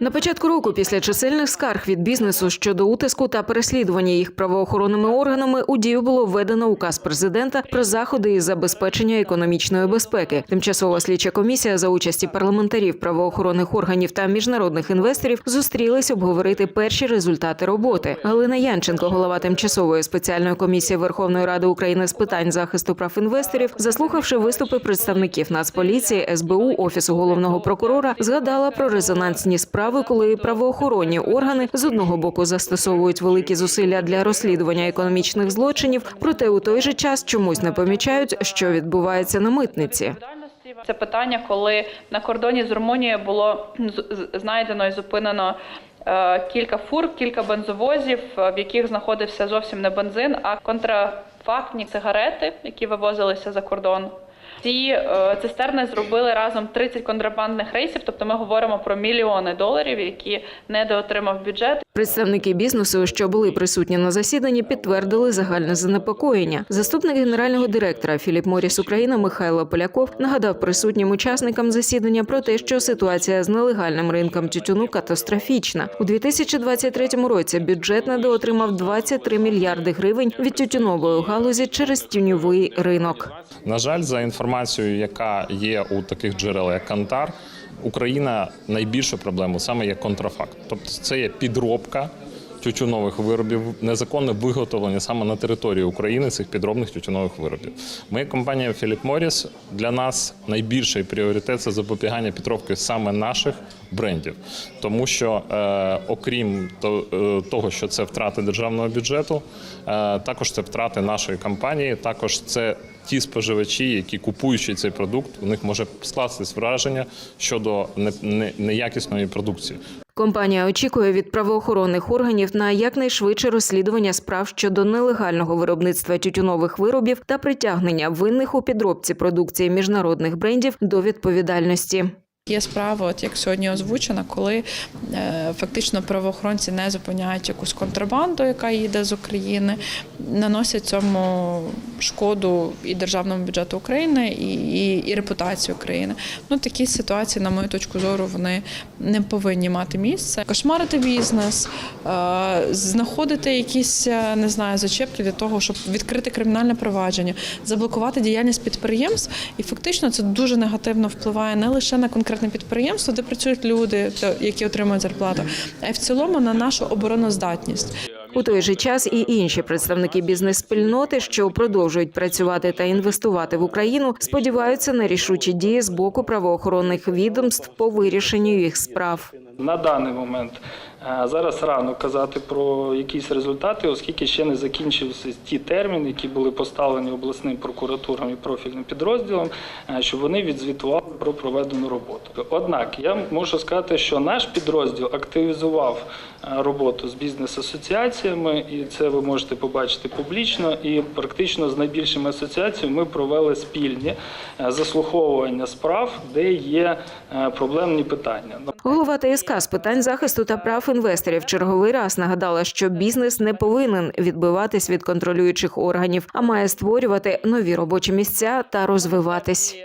На початку року, після чисельних скарг від бізнесу щодо утиску та переслідування їх правоохоронними органами, у дію було введено указ президента про заходи із забезпечення економічної безпеки. Тимчасова слідча комісія за участі парламентарів, правоохоронних органів та міжнародних інвесторів зустрілись обговорити перші результати роботи. Галина Янченко, голова тимчасової спеціальної комісії Верховної Ради України з питань захисту прав інвесторів, заслухавши виступи представників Нацполіції, СБУ, офісу головного прокурора, згадала про резонансні справи, коли правоохоронні органи з одного боку застосовують великі зусилля для розслідування економічних злочинів, проте у той же час чомусь не помічають, що відбувається на митниці. Це питання, коли на кордоні з Румунією було знайдено і зупинено е, кілька фур, кілька бензовозів, е, в яких знаходився зовсім не бензин, а контрафактні сигарети, які вивозилися за кордон. Ці е, цистерни зробили разом 30 контрабандних рейсів, тобто ми говоримо про мільйони доларів, які недоотримав бюджет. Представники бізнесу, що були присутні на засіданні, підтвердили загальне занепокоєння. Заступник генерального директора Філіп Моріс Україна Михайло Поляков нагадав присутнім учасникам засідання про те, що ситуація з нелегальним ринком тютюну катастрофічна. У 2023 році бюджет недоотримав 23 мільярди гривень від тютюнової галузі через тіньовий ринок. На жаль, за інформацією, яка є у таких джерел, як Кантар, Україна найбільшу проблему саме є контрафакт. Тобто це є підробка тютюнових виробів, незаконне виготовлення саме на території України цих підробних тютюнових виробів. Ми, компанія Philip Morris, для нас найбільший пріоритет це запобігання підробки саме наших брендів, тому що е, окрім е, того, що це втрати державного бюджету, е, також це втрати нашої компанії, також це ті споживачі, які купуючи цей продукт, у них може скластись враження щодо не- не- неякісної продукції. Компанія очікує від правоохоронних органів на якнайшвидше розслідування справ щодо нелегального виробництва тютюнових виробів та притягнення винних у підробці продукції міжнародних брендів до відповідальності. Є справа, от як сьогодні озвучена, коли е, фактично правоохоронці не зупиняють якусь контрабанду, яка їде з України, наносять цьому шкоду і державному бюджету України, і, і, і репутації України. Ну такі ситуації, на мою точку зору, вони не повинні мати місце. Кошмарити бізнес, е, знаходити якісь е, не знаю зачепки для того, щоб відкрити кримінальне провадження, заблокувати діяльність підприємств, і фактично це дуже негативно впливає не лише на конкретне підприємство, де працюють люди, які отримують зарплату, а й в цілому на нашу обороноздатність. У той же час і інші представники бізнес-спільноти, що продовжують працювати та інвестувати в Україну, сподіваються на рішучі дії з боку правоохоронних відомств по вирішенню їх справ. На даний момент зараз рано казати про якісь результати, оскільки ще не закінчився ті терміни, які були поставлені обласним прокуратурам і профільним підрозділом, щоб вони відзвітували про проведену роботу. Однак я можу сказати, що наш підрозділ активізував роботу з бізнес-асоціаціями, і це ви можете побачити публічно. І практично з найбільшими асоціаціями ми провели спільні заслуховування справ, де є проблемні питання. Голова ТСК з питань захисту та прав інвесторів черговий раз нагадала, що бізнес не повинен відбиватись від контролюючих органів, а має створювати нові робочі місця та розвиватись.